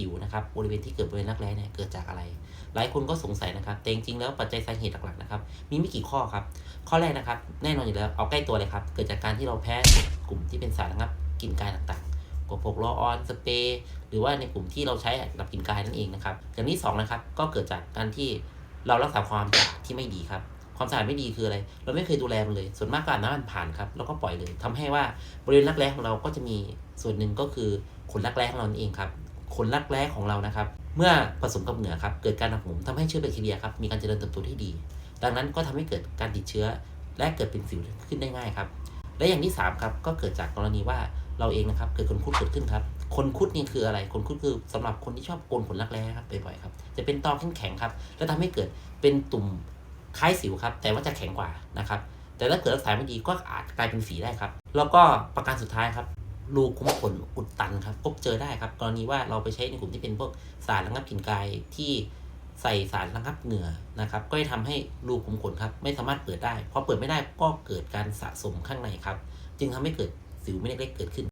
สิวนะครับบริเวณที่เกิดบริเวณรักแร้เนี่ยเกิดจากอะไร หลายคนก็สงสัยนะครับแต่จริงๆแล้วปัจจัยสาเหตุหลักๆนะครับมีไม่กี่ข้อครับ ข้อแรกนะครับ แน่นอนอยู่แล้วเอาใกล้ตัวเลยครับ เกิดจากการที่เราแพ้กลุ่มที่เป็นสารระงับกลิ่นกายต่างๆกวพวกลอออนสเปรย์หรือว่าในกลุ่มที่เราใช้ดับกลิ่นกายนั่นเองนะครับอย่างที่สองนะครับก็เกิดจากการที่เรารักษาความสะอาดที่ไม่ดีครับความสะอาดไม่ดีคืออะไร เราไม่เคยดูแลมันเลย ส่วนมากก็อาบน้ำมันผ่านครับ แล้วก็ปล่อยเลยทำให้ว่าบริเวณรักแร้ของเราก็จะมีส่วนหนึ่งก็คือขนรักแร้ของเราเองครับ ขนรักแร้ของเรานะครับ เมื่อผสมกับเหงื่อครับ เกิดการหมักหมมทำให้เชื้อแบคทีเรียครับ มีการเจริญเติบโตที่ดี ดังนั้นก็ทำให้เกิดการติดเชื้อ และเกิดเป็นสิวขึ้นได้ง่ายครับ และอย่างที่3ครับ ก็เกิดจากกรณีว่าเราเองนะครับ เกิดขนคุดเกิดขึ้นครับขนคุดนี่คืออะไรขนคุดคือสำหรับคนที่ชอบโกนขนรักแร้ครับบ่อยๆครับ จะเป็นตอแข็งๆครับ แล้วทำให้เกิดเป็นตุ่มคล้ายสิวครับ แต่ว่าจะแข็งกว่านะครับ แต่ถ้าเกิดรักษาไม่ดีก็อาจกลายเป็นฝีได้ครับ แล้วก็ประการสุดท้ายครับ รูขุมขนอุดตันครับพบเจอได้ครับกรณีว่าเราไปใช้ในกลุ่มที่เป็นพวกสารระงับกลิ่นกายที่ใส่สารระงับเหงื่อนะครับ ก็จะทำให้รูขุมขนครับไม่สามารถเปิดได้พอเปิดไม่ได้ก็เกิดการสะสมข้างในครับ จึงทำให้เกิดสิวเม็ดเล็กๆเกิดขึ้น